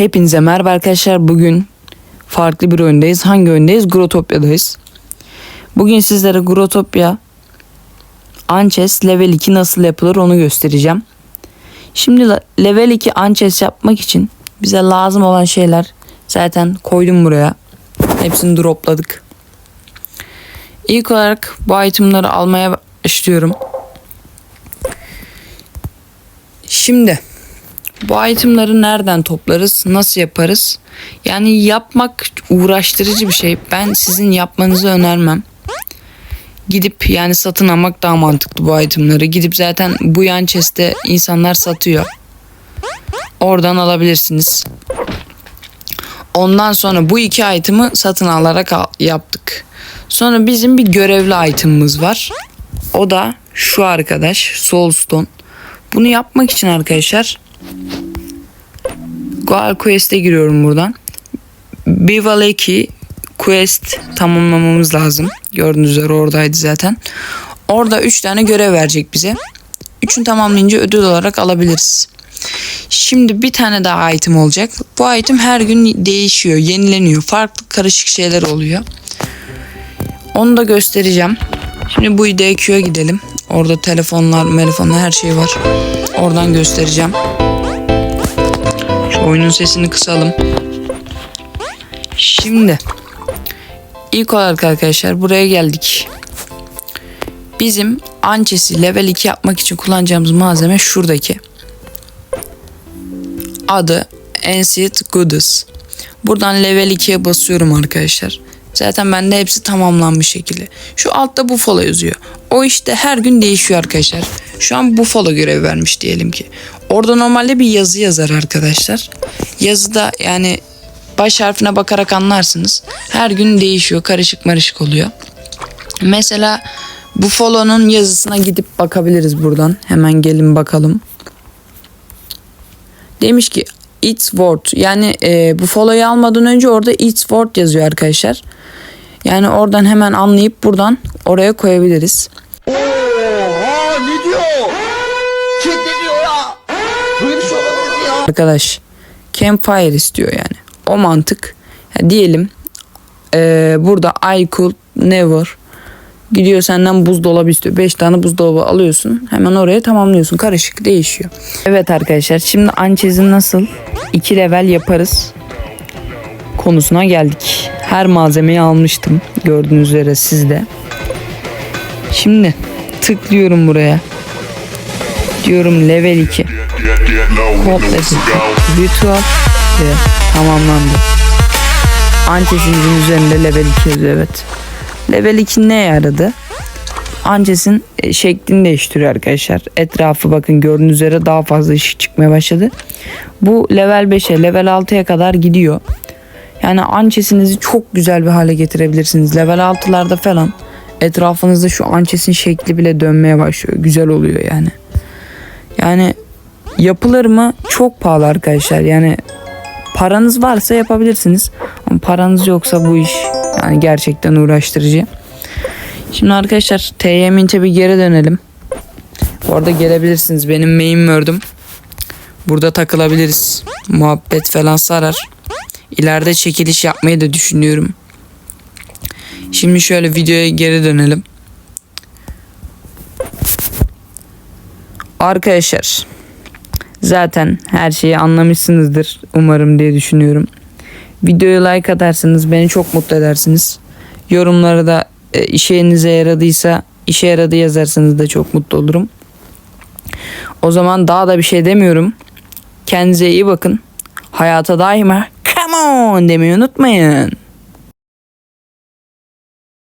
Hepinize merhaba arkadaşlar. Bugün farklı bir oyundayız. Hangi oyundayız? Grotopya'dayız. Bugün sizlere Grotopya Anches level 2 nasıl yapılır onu göstereceğim. Şimdi level 2 Anches yapmak için bize lazım olan şeyler zaten koydum buraya. Hepsini dropladık. İlk olarak bu itemları almaya başlıyorum. Şimdi bu itemları nereden toplarız? Nasıl yaparız? Yani yapmak uğraştırıcı bir şey. Ben sizin yapmanızı önermem. Gidip yani satın almak daha mantıklı bu itemları. Gidip zaten bu yan chest'te insanlar satıyor. Oradan alabilirsiniz. Ondan sonra bu iki item'ı satın alarak al- yaptık. Sonra bizim bir görevli item'ımız var. O da şu arkadaş Soulstone. Bunu yapmak için arkadaşlar Goal Quest'e giriyorum buradan. Bivaleki Quest tamamlamamız lazım. Gördüğünüz üzere oradaydı zaten. Orada 3 tane görev verecek bize. Üçünü tamamlayınca ödül olarak alabiliriz. Şimdi bir tane daha item olacak. Bu item her gün değişiyor, yenileniyor. Farklı karışık şeyler oluyor. Onu da göstereceğim. Şimdi bu DQ'ya gidelim. Orada telefonlar, telefonlar her şey var. Oradan göstereceğim. Oyunun sesini kısalım. Şimdi ilk olarak arkadaşlar buraya geldik. Bizim Anches'i level 2 yapmak için kullanacağımız malzeme şuradaki. Adı Ancient Goodness. Buradan level 2'ye basıyorum arkadaşlar. Zaten bende hepsi tamamlanmış şekilde. Şu altta Buffalo yazıyor. O işte her gün değişiyor arkadaşlar. Şu an Buffalo görevi vermiş diyelim ki. Orada normalde bir yazı yazar arkadaşlar. Yazıda yani baş harfine bakarak anlarsınız. Her gün değişiyor. Karışık marışık oluyor. Mesela Buffalo'nun yazısına gidip bakabiliriz buradan. Hemen gelin bakalım. Demiş ki It's word yani e, bu follow'u almadan önce orada It's word yazıyor arkadaşlar. Yani oradan hemen anlayıp buradan oraya koyabiliriz. Diyor ya? Böyle bir şey olabilir ya? Arkadaş campfire istiyor yani. O mantık. Ya diyelim e, burada I could never gidiyor senden buzdolabı istiyor. 5 tane buzdolabı alıyorsun. Hemen oraya tamamlıyorsun. Karışık değişiyor. Evet arkadaşlar şimdi Anchez'i nasıl 2 level yaparız konusuna geldik. Her malzemeyi almıştım. Gördüğünüz üzere sizde. Şimdi tıklıyorum buraya. Diyorum level 2. Komplesi ritüel ve tamamlandı. Antesimizin üzerinde level 2 yazıyor evet. Level 2 ne yaradı? Ances'in e, şeklini değiştiriyor arkadaşlar. Etrafı bakın gördüğünüz üzere daha fazla ışık çıkmaya başladı. Bu level 5'e level 6'ya kadar gidiyor. Yani ancesinizi çok güzel bir hale getirebilirsiniz. Level 6'larda falan etrafınızda şu ancesin şekli bile dönmeye başlıyor. Güzel oluyor yani. Yani yapılır mı? Çok pahalı arkadaşlar. Yani paranız varsa yapabilirsiniz. Ama paranız yoksa bu iş yani gerçekten uğraştırıcı. Şimdi arkadaşlar TY Mint'e bir geri dönelim. Bu arada gelebilirsiniz. Benim main word'üm. Burada takılabiliriz. Muhabbet falan sarar. İleride çekiliş yapmayı da düşünüyorum. Şimdi şöyle videoya geri dönelim. Arkadaşlar zaten her şeyi anlamışsınızdır umarım diye düşünüyorum. Videoya like atarsanız beni çok mutlu edersiniz. Yorumlara da e, işinize yaradıysa işe yaradı yazarsanız da çok mutlu olurum. O zaman daha da bir şey demiyorum. Kendinize iyi bakın. Hayata daima come on demeyi unutmayın.